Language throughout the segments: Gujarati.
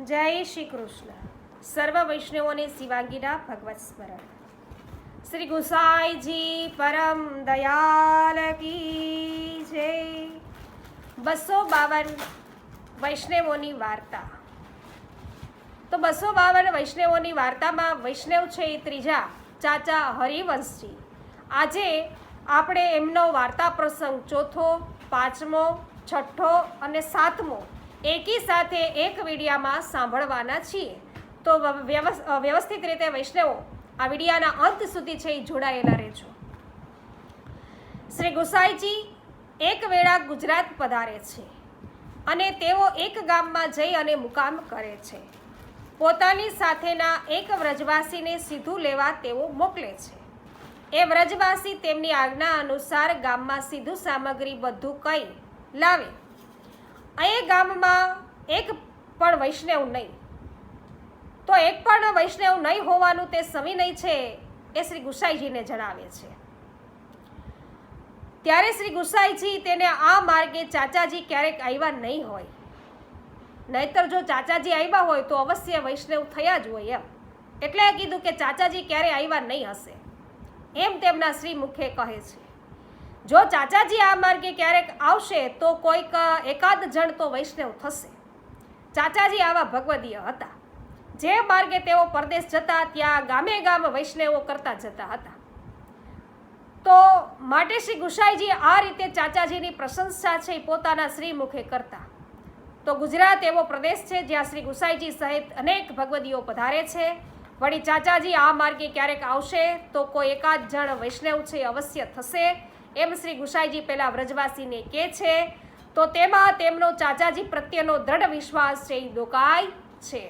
જય શ્રી કૃષ્ણ. સર્વ વૈષ્ણવોને શિવાંગીના ભગવત સ્મરણ. શ્રી ગુસાઈજી પરમ દયાલ કી જય. બસો બાવન વૈષ્ણવોની વાર્તા. તો બસો બાવન વૈષ્ણવોની વાર્તામાં વૈષ્ણવ છે એ ત્રીજા ચાચા હરિવંશજી. આજે આપણે એમનો વાર્તા પ્રસંગ ચોથો, પાંચમો, છઠ્ઠો અને સાતમો એકી સાથે એક વિડીયામાં સાંભળવાના છીએ. તો વ્યવસ્થિત રીતે વૈષ્ણવો, આ વિડીયાના અંત સુધી છે એ જોડાયેલા રહેજો. શ્રી ગુસાઈજી એક વેળા ગુજરાત પધારે છે અને તેઓ એક ગામમાં જઈ અને મુકામ કરે છે. પોતાની સાથેના એક વ્રજવાસીને સીધું લેવા તેઓ મોકલે છે. એ વ્રજવાસી તેમની આજ્ઞા અનુસાર ગામમાં સીધું સામગ્રી બધું કઈ લાવે. એ ગામમાં એક પણ વૈષ્ણવ નહીં. તો એક પણ વૈષ્ણવ નહીં હોવાનું તે સવિનય છે એ શ્રી ગુસાઈજીને જણાવે છે. ત્યારે શ્રી ગુસાઈજી તેને આ માર્ગે ચાચાજી ક્યારેક આવ્યા નહીં હોય. નહીતર જો ચાચાજી આવ્યા હોય તો અવશ્ય વૈષ્ણવ થયા જ હોય એમ. એટલે કીધું કે ચાચાજી ક્યારે આવ્યા નહીં હશે. એમ તેમના શ્રી મુખે કહે છે. જો ચાચાજી આ માર્ગે ક્યારેક આવશે તો કોઈક એકાદ જણ તો વૈષ્ણવ થશે. ચાચાજી આવા ભગવદીય હતા. જે માર્ગે તેઓ પરદેશ જતા, ત્યાં ગામે ગામ વૈષ્ણવો કરતા જતા હતા. તો માટે શ્રી ગુસાઈજી આ રીતે ચાચાજીની પ્રશંસા છે પોતાના શ્રી મુખે કરતા. તો ગુજરાત એવો પ્રદેશ છે જ્યાં શ્રી ગુસાઈજી સહિત અનેક ભગવદીઓ પધારે છે. વળી ચાચાજી આ માર્ગે ક્યારેક આવશે તો કોઈ એકાદ જણ વૈષ્ણવ છે અવશ્ય થશે. એમ શ્રી ગુસાઈજી પહેલાં વ્રજવાસીને કહે છે, તો તેમાં તેમનો ચાચાજી પ્રત્યેનો દ્રઢ વિશ્વાસ છે એ દોકાય છે.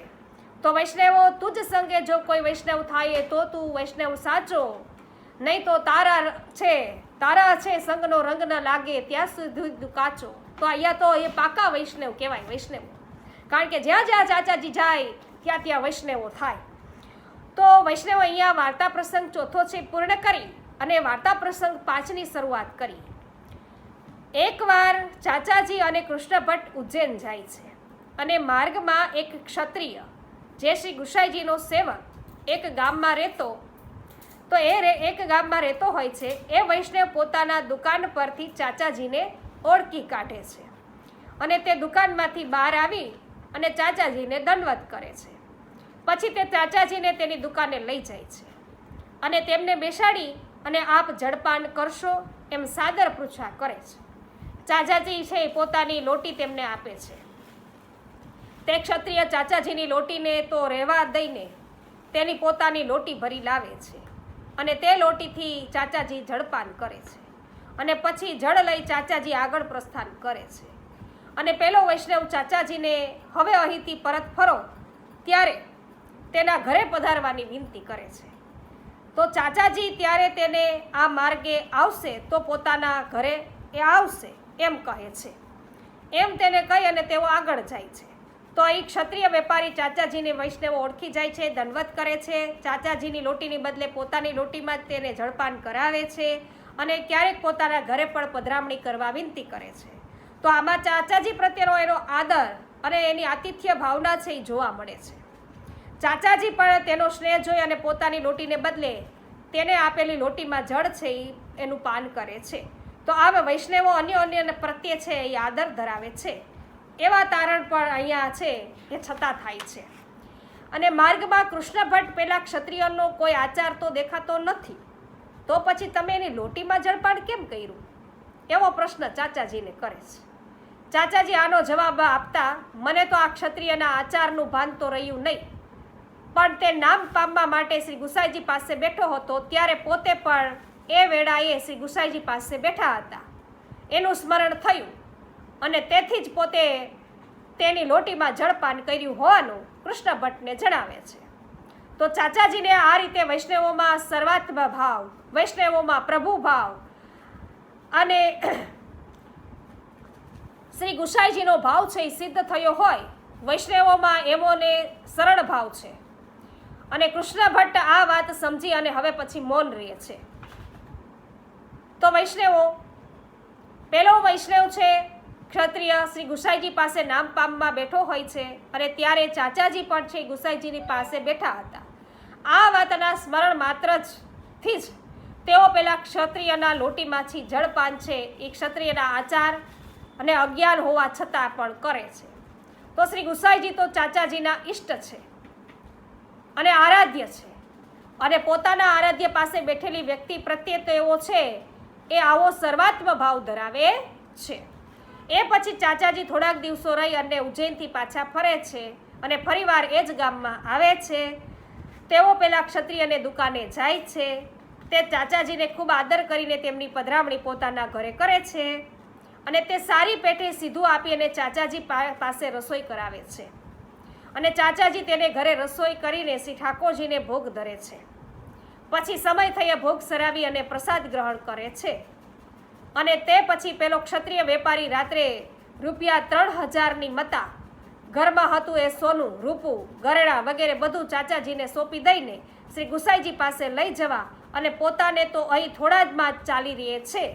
તો વૈષ્ણવો, તુજ સંગે જો કોઈ વૈષ્ણવ થાય તો તું વૈષ્ણવ સાચો. નહીં તો તારા છે તારા છે સંગનો રંગ ન લાગે ત્યાં સુધી કાચો. તો અહીંયા તો એ પાકા વૈષ્ણવ કહેવાય, વૈષ્ણવ. કારણ કે જ્યાં જ્યાં ચાચાજી જાય, ત્યાં ત્યાં વૈષ્ણવો થાય. તો વૈષ્ણવ અહીંયા વાર્તા પ્રસંગ ચોથો છે, પૂર્ણ કરી. અને વાર્તા પ્રસંગ પાંચની શરૂઆત કરી. એકવાર ચાચાજી અને કૃષ્ણ ભટ્ટ ઉજ્જૈન જાય છે અને માર્ગમાં એક ક્ષત્રિય, જે શ્રી ગુસાઈજીનો સેવક, એક ગામમાં રહેતો, તો એ એક ગામમાં રહેતો હોય છે, એ વૈષ્ણવ પોતાના દુકાન પરથી ચાચાજીને ઓળખી કાઢે છે અને તે દુકાનમાંથી બહાર આવી અને ચાચાજીને દંડવત કરે છે. પછી તે ચાચાજીને તેની દુકાને લઈ જાય છે અને તેમને બેસાડી અને આપ જળપાન કરશો એમ સાદર પૃચ્છા કરે છે. ચાચાજી છે એ પોતાની લોટી તેમને આપે છે. તે ક્ષત્રિય ચાચાજીની લોટીને તો રહેવા દઈને તેની પોતાની લોટી ભરી લાવે છે અને તે લોટીથી ચાચાજી જળપાન કરે છે અને પછી જળ લઈ ચાચાજી આગળ પ્રસ્થાન કરે છે. અને પેલો વૈષ્ણવ ચાચાજીને હવે અહીંથી પરત ફરો ત્યારે તેના ઘરે પધારવાની વિનંતી કરે છે. તો ચાચાજી ત્યારે તેને આ માર્ગે આવશે તો પોતાના ઘરે એ આવશે એમ કહે છે. એમ તેને કહી અને તેઓ આગળ જાય છે. તો અહીં ક્ષત્રિય વેપારી ચાચાજીને વૈષ્ણવો ઓળખી જાય છે, દંડવત કરે છે. ચાચાજીની લોટીની બદલે પોતાની લોટીમાં જ તેને જળપાન કરાવે છે અને ક્યારેક પોતાના ઘરે પણ પધરામણી કરવા વિનંતી કરે છે. તો આમાં ચાચાજી પ્રત્યેનો એનો આદર અને એની આતિથ્ય ભાવના છે એ જોવા મળે છે. ચાચાજી પણ તેનો સ્નેહ જોઈ અને પોતાની લોટીને બદલે તેને આપેલી લોટીમાં જળ છે એ એનું પાન કરે છે. તો આમ વૈષ્ણવો અન્ય અન્ય પ્રત્યે છે એ આદર ધરાવે છે. એવા તારણ પણ અહીંયા છે એ છતાં થાય છે. અને માર્ગમાં કૃષ્ણ ભટ્ટ પેલા ક્ષત્રિયનો કોઈ આચાર તો દેખાતો નથી. તો પછી તમે એની લોટીમાં જળપાન કેમ કર્યું? એવો પ્રશ્ન ચાચાજીને કરે છે. ચાચાજી આનો જવાબ આપતા, મને તો આ ક્ષત્રિયના આચારનું ભાન તો રહ્યું નહીં. પણ તે નામ પામવા માટે શ્રી ગુસાઈજી પાસે બેઠો હતો, ત્યારે પોતે પણ એ વેળાએ શ્રી ગુસાઈજી પાસે બેઠા હતા. એનું સ્મરણ થયું અને તેથી જ પોતે તેની લોટીમાં જળપાન કર્યું હોવાનું કૃષ્ણ ભટ્ટને જણાવે છે. તો ચાચાજીને આ રીતે વૈષ્ણવોમાં સર્વાત્મ ભાવ, વૈષ્ણવોમાં પ્રભુ ભાવ અને શ્રી ગુસાઈજીનો ભાવ છે એ સિદ્ધ થયો હોય, વૈષ્ણવોમાં એમોને સરળ ભાવ છે. અને કૃષ્ણ ભટ્ટ આ વાત સમજી અને હવે પછી મૌન રહે છે. તો વૈષ્ણવો, પેલો વૈષ્ણવ છે, ક્ષત્રિય શ્રી ગુસાઈજી પાસે નામ પામમાં બેઠો હોય છે અને ત્યારે ચાચાજી પણ છે ગુસાઈજીની પાસે બેઠા હતા. આ વાતના સ્મરણ માત્ર જ થી જ તેઓ પેલા ક્ષત્રિયના લોટીમાંથી જળપાન છે, એ ક્ષત્રિયના આચાર અને અજ્ઞાન હોવા છતાં પણ કરે છે. તો શ્રી ગુસાઈજી તો ચાચાજીના ઈષ્ટ છે. અને આરાધ્ય છે. અને પોતાના આરાધ્ય પાસે બેઠેલી વ્યક્તિ પ્રત્યે તો એવો છે એ આવો સર્વાત્મ ભાવ ધરાવે છે. એ પછી ચાચાજી થોડાક દિવસો રહી અને ઉજ્જૈનથી પાછા ફરે છે અને ફરીવાર એ જ ગામમાં આવે છે. તેઓ પેલા ક્ષત્રિયને દુકાને જાય છે. તે ચાચાજીને ખૂબ આદર કરીને તેમની પધરામણી પોતાના ઘરે કરે છે અને તે સારી પેટે સીધું આપી અને ચાચાજી પાસે રસોઈ કરાવે છે. અને ચાચાજી તેને ઘરે રસોઈ કરીને શ્રી ઠાકોરજીને ભોગ ધરે છે. પછી સમય થયે ભોગ સરાવી અને પ્રસાદ ગ્રહણ કરે છે. અને તે પછી પેલો ક્ષત્રિય વેપારી રાત્રે રૂપિયા ત્રણ હજારની મતા ઘરમાં હતું એ સોનું, રૂપું, ગરેડા વગેરે બધું ચાચાજીને સોંપી દઈને શ્રી ગુસાઈજી પાસે લઈ જવા અને પોતાને તો અહીં થોડા જ માં ચાલી રહે છે.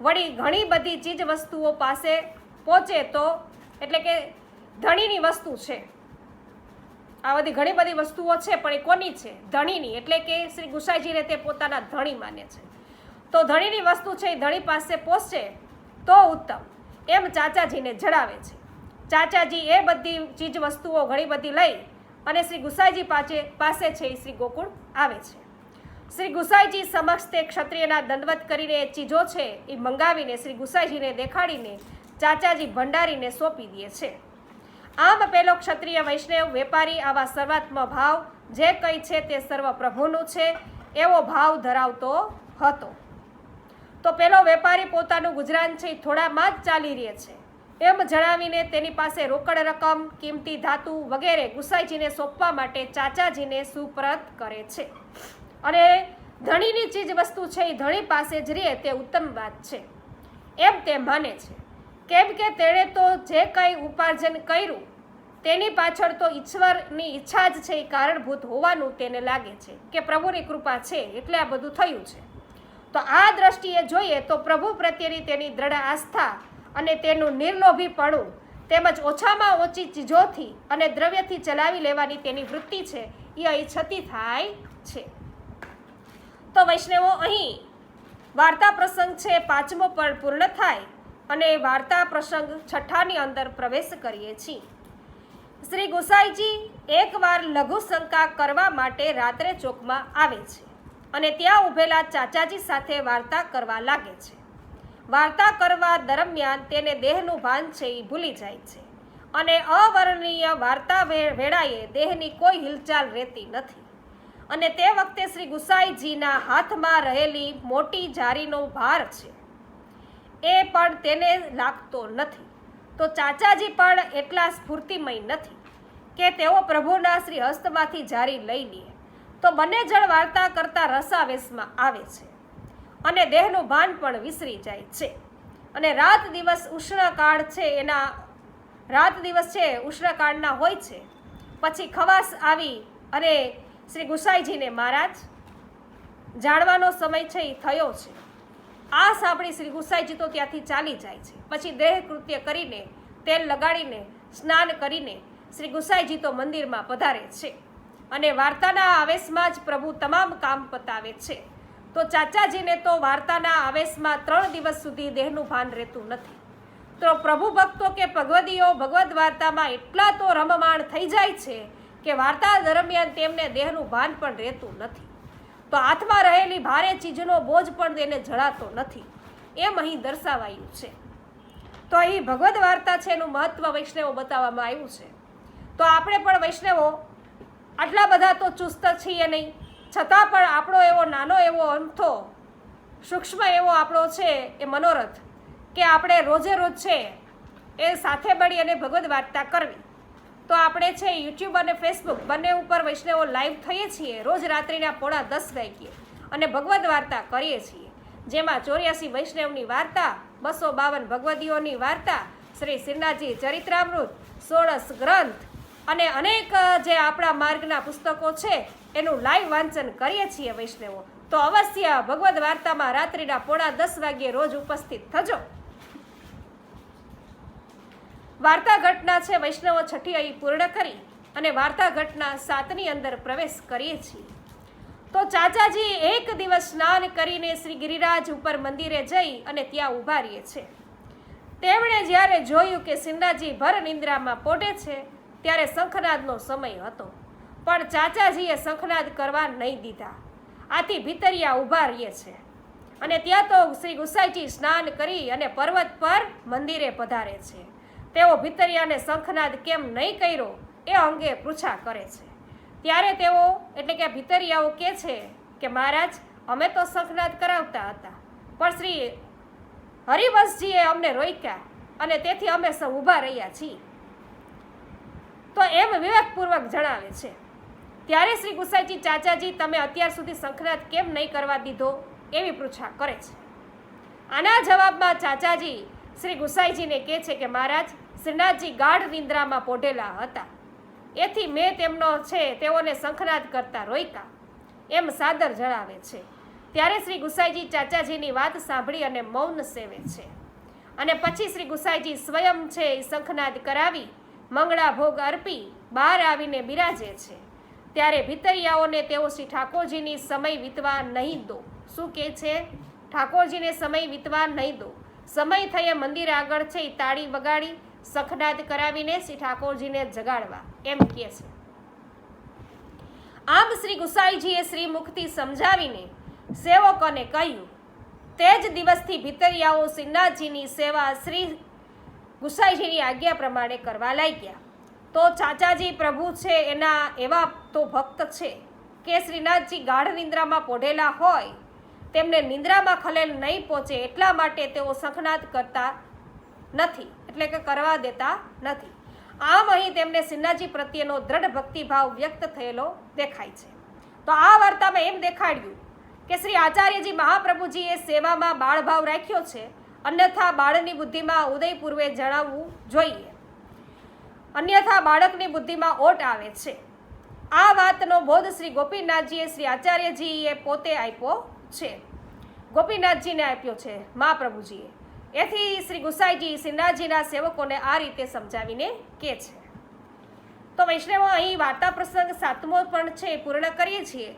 વળી ઘણી બધી ચીજ વસ્તુઓ પાસે પહોંચે તો એટલે કે ધણીની વસ્તુ છે. આ બધી ઘણી બધી વસ્તુઓ છે, પણ એ કોની છે? ધણીની. એટલે કે શ્રી ગુસાઈજીને તે પોતાના ધણી માને છે. તો ધણીની વસ્તુ છે, એ ધણી પાસે પહોંચશે તો ઉત્તમ. એમ ચાચાજીને જણાવે છે. ચાચાજી એ બધી ચીજ વસ્તુઓ ઘણી બધી લઈ અને શ્રી ગુસાઈજી પાસે પાસે છે એ શ્રી ગોકુળ આવે છે. શ્રી ગુસાઈજી સમક્ષ તે ક્ષત્રિયના દંડવત કરીને એ ચીજો છે, એ મંગાવીને શ્રી ગુસાઈજીને દેખાડીને ચાચાજી ભંડારીને સોંપી દે છે. આમ પેલો ક્ષત્રિય વૈષ્ણવ વેપારી આવા સર્વાત્મ ભાવ જે કંઈ છે તે સર્વ પ્રભુનું છે, એવો ભાવ ધરાવતો હતો. તો પેલો વેપારી પોતાનું ગુજરાન છે થોડામાં જ ચાલી રહે છે. એમ જણાવીને તેની પાસે રોકડ રકમ, કિંમતી ધાતુ વગેરે ગુસાઈજીને સોંપવા માટે ચાચાજીને સુપ્રત કરે છે. અને ધણીની ચીજ વસ્તુ છે એ ધણી પાસે જ રહે તે ઉત્તમ વાત છે. એમ તે માને છે. કેમ કે તેણે તો જે કંઈ ઉપાર્જન કર્યું, તેની પાછળ તો ઈશ્વરની ઈચ્છા જ છે એ કારણભૂત હોવાનું તેને લાગે છે કે પ્રભુની કૃપા છે એટલે આ બધું થયું છે. તો આ દ્રષ્ટિએ જોઈએ તો પ્રભુ પ્રત્યેની તેની દ્રઢ આસ્થા અને તેનું નિર્લોભીપણું તેમજ ઓછામાં ઓછી ચીજોથી અને દ્રવ્યથી ચલાવી લેવાની તેની વૃત્તિ છે એ અહીં છતી થાય છે. તો વૈષ્ણવો, અહીં વાર્તા પ્રસંગ છે પાંચમો પણ પૂર્ણ થાય. અને વાર્તા પ્રસંગ છઠ્ઠાની અંદર પ્રવેશ કરીએ છીએ. શ્રી ગુસાઈજી એકવાર લઘુ શંકા કરવા માટે રાત્રે ચોકમાં આવે છે અને ત્યાં ઊભેલા ચાચાજી સાથે વાર્તા કરવા લાગે છે. વાર્તા કરવા દરમિયાન તેને દેહનું ભાન છે એ ભૂલી જાય છે અને અવર્ણનીય વાર્તા વેળાએ દેહની કોઈ હિલચાલ રહેતી નથી. અને તે વખતે શ્રી ગુસાઈજીના હાથમાં રહેલી મોટી જારીનો ભાર છે એ પણ તેને લાગતો નથી. તો ચાચાજી પણ એટલા સ્ફૂર્તિમય નથી કે તેઓ પ્રભુના શ્રી હસ્તમાંથી જારી લઈ લે. તો બંને જણ વાર્તા કરતા રસાવેશમાં આવે છે અને દેહનું ભાન પણ વિસરી જાય છે. અને રાત દિવસ ઉષ્ણકાળ છે એના, રાત દિવસ છે ઉષ્ણકાળના હોય છે. પછી ખવાસ આવી અને શ્રી ગુસાઈજીને મહારાજ, જાણવાનો સમય છે એ થયો છે. આ સાંભળી શ્રી ગુસાઈજી તો ત્યાંથી ચાલી જાય છે. પછી દેહ કૃત્ય કરીને, તેલ લગાડીને, સ્નાન કરીને શ્રી ગુસાઈજી તો મંદિરમાં પધારે છે. અને વાર્તાના આવેશમાં જ પ્રભુ તમામ કામ પતાવે છે. તો ચાચાજીને તો વાર્તાના આવેશમાં ત્રણ દિવસ સુધી દેહનું ભાન રહેતું નથી. તો પ્રભુ ભક્તો કે ભગવદીઓ ભગવદ્ વાર્તામાં એટલા તો રમમાણ થઈ જાય છે કે વાર્તા દરમિયાન તેમને દેહનું ભાન પણ રહેતું નથી. તો હાથમાં રહેલી ભારે ચીજનો બોજ પણ તેને જણાતો નથી. એમ અહીં દર્શાવાયું છે. તો અહીં ભગવદ્ વાર્તા છે એનું મહત્વ વૈષ્ણવો બતાવવામાં આવ્યું છે. તો આપણે પણ વૈષ્ણવો આટલા બધા તો ચુસ્ત છીએ નહીં. છતાં પણ આપણો એવો નાનો એવો અંથો, સૂક્ષ્મ એવો આપણો છે એ મનોરથ કે આપણે રોજે રોજ છે એ સાથે મળી અને ભગવદ્ વાર્તા કરવી. તો આપણે છે યુટ્યુબ અને ફેસબુક બંને ઉપર વૈષ્ણવો લાઈવ થઈએ છીએ. રોજ રાત્રિના પોણા દસ વાગ્યે. અને ભગવદ્ વાર્તા કરીએ છીએ. જેમાં ચોર્યાસી વૈષ્ણવની વાર્તા, બસો બાવન ભગવદીઓની વાર્તા, શ્રી શ્રીનાથજી ચરિત્રામૃત, સોળસ ગ્રંથ અને અનેક જે આપણા માર્ગના પુસ્તકો છે, એનું લાઈવ વાંચન કરીએ છીએ વૈષ્ણવો. તો અવશ્ય ભગવદ્ વાર્તામાં રાત્રિના પોણા દસ વાગ્યે રોજ ઉપસ્થિત થજો. વાર્તા ઘટના છે, વૈષ્ણવો છઠ્ઠી અહીં પૂર્ણ કરી અને વાર્તા ઘટના સાતની અંદર પ્રવેશ કરીએ છીએ. તો ચાચાજી એક દિવસ સ્નાન કરીને શ્રી ગિરિરાજ ઉપર મંદિરે જઈ અને ત્યાં ઊભા રહીએ છે. તેમણે જ્યારે જોયું કે સિંધાજી ભર નિંદ્રામાં પોટે છે, ત્યારે શંખનાદનો સમય હતો. પણ ચાચાજીએ શંખનાદ કરવા નહીં દીધા. આથી ભીતરિયા ઊભા રહીએ છે. અને ત્યાં તો શ્રી ગુસાઈજી સ્નાન કરી અને પર્વત પર મંદિરે પધારે છે. તેઓ ભીતરિયાને શંખનાદ કેમ નહીં કર્યો એ અંગે પૃછા કરે છે. ત્યારે તેઓ, એટલે કે ભીતરિયાઓ કહે છે કે, મહારાજ, અમે તો શંખનાદ કરાવતા હતા, પણ શ્રી હરિવંશજીએ અમને રોક્યા અને તેથી અમે સૌ ઊભા રહ્યા છીએ. તો એમ વિવેકપૂર્વક જણાવે છે, ત્યારે શ્રી ગુસાઈજી ચાચાજી તમે અત્યાર સુધી શંખનાદ કેમ નહીં કરવા દીધો? એવી પૃચ્છા કરે છે. આના જવાબમાં ચાચાજી શ્રી ગુસાઈજીને કહે છે કે મહારાજ, શ્રીનાથજી ગાઢ નિંદ્રામાં પોઢેલા હતા. એથી મેં તેમનો છે તેઓને શંખનાદ કરતા રોક્યા. એમ સાદર જણાવે છે. ત્યારે શ્રી ગુસાઈજી ચાચાજીની વાત સાંભળી અને મૌન સેવે છે. અને પછી શ્રી ગુસાઈજી સ્વયં છે એ શંખનાદ કરાવી, મંગળા ભોગ અર્પી, બહાર આવીને બિરાજે છે. ત્યારે ભીતરિયાઓને તેઓ શ્રી ઠાકોરજીની સમય વીતવા નહીં દો. શું કહે છે? ઠાકોરજીને સમય વીતવા નહીં દો. સમય થયે મંદિર આગળ છે તાળી વગાડી સખડાત કરાવીને શ્રી ઠાકોરજીને જગાડવા. એમ કહે છે. આમ શ્રી ગુસાઈજીએ શ્રી મુખથી સમજાવીને સેવકોને કહ્યું, તે જ દિવસથી ભીતરિયાઓ શ્રીનાથજીની સેવા શ્રી ગુસાઈજીની આજ્ઞા પ્રમાણે કરવા લાગ્યા. તો ચાચાજી પ્રભુ છે એના એવા તો ભક્ત છે કે શ્રીનાથજી ગાઢ નિંદ્રામાં પોઢેલા હોય તેમને નિંદ્રામાં ખલેલ નહીં પહોંચે એટલા માટે તેઓ શંખનાદ કરતા નથી, એટલે કે કરવા દેતા નથી. આમ અહીં તેમને સિન્હાજી પ્રત્યેનો દ્રઢ ભક્તિભાવ વ્યક્ત થયેલો દેખાય છે. તો આ વાર્તામાં એમ દેખાડ્યું કે શ્રી આચાર્યજી મહાપ્રભુજીએ સેવામાં બાળભાવ રાખ્યો છે, અન્યથા બાળની બુદ્ધિમાં ઉદયપૂર્વે જણાવવું જોઈએ. અન્યથા બાળકની બુદ્ધિમાં ઓટ આવે છે. આ વાતનો બોધ શ્રી ગોપીનાથજીએ શ્રી આચાર્યજીએ પોતે આપ્યો છે. ગોપીનાથજીને આપ્યો છે મહાપ્રભુજીએ. એથી શ્રી ગુસાઈજી શ્રીનાથજીના સેવકોને આ રીતે સમજાવીને કે છે. તો વૈષ્ણવો, અહીં વાર્તા પ્રસંગ સાતમો પણ છે પૂર્ણ કરીએ છીએ.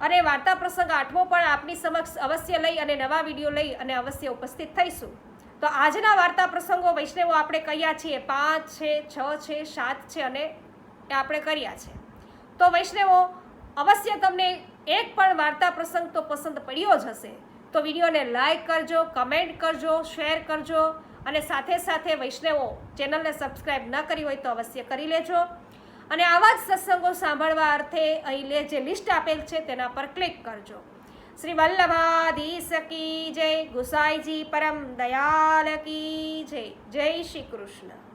અને વાર્તા પ્રસંગ આઠમો પણ આપની સમક્ષ અવશ્ય લઈ અને નવા વીડિયો લઈ અને અવશ્ય ઉપસ્થિત થઈશું. તો આજના વાર્તા પ્રસંગો વૈષ્ણવો આપણે કહ્યા છીએ? પાંચ છે, છ છે, સાત છે અને આપણે કર્યા છે. તો વૈષ્ણવો, અવશ્ય તમને એક પણ વાર્તા પ્રસંગ તો પસંદ પડ્યો જ હશે. તો વિડીયોને લાઈક કરજો, કમેન્ટ કરજો, શેર કરજો અને સાથે સાથે વૈષ્ણવો ચેનલને સબસ્ક્રાઈબ ન કરી હોય તો અવશ્ય કરી લેજો. અને આવા જ સત્સંગો સાંભળવા અર્થે અહીં લે જે લિસ્ટ આપેલ છે તેના પર ક્લિક કરજો. શ્રી વલ્લભાધીશ કી જય, ગુસાઈજી પરમ દયાલ કી જય. જય શ્રી કૃષ્ણ.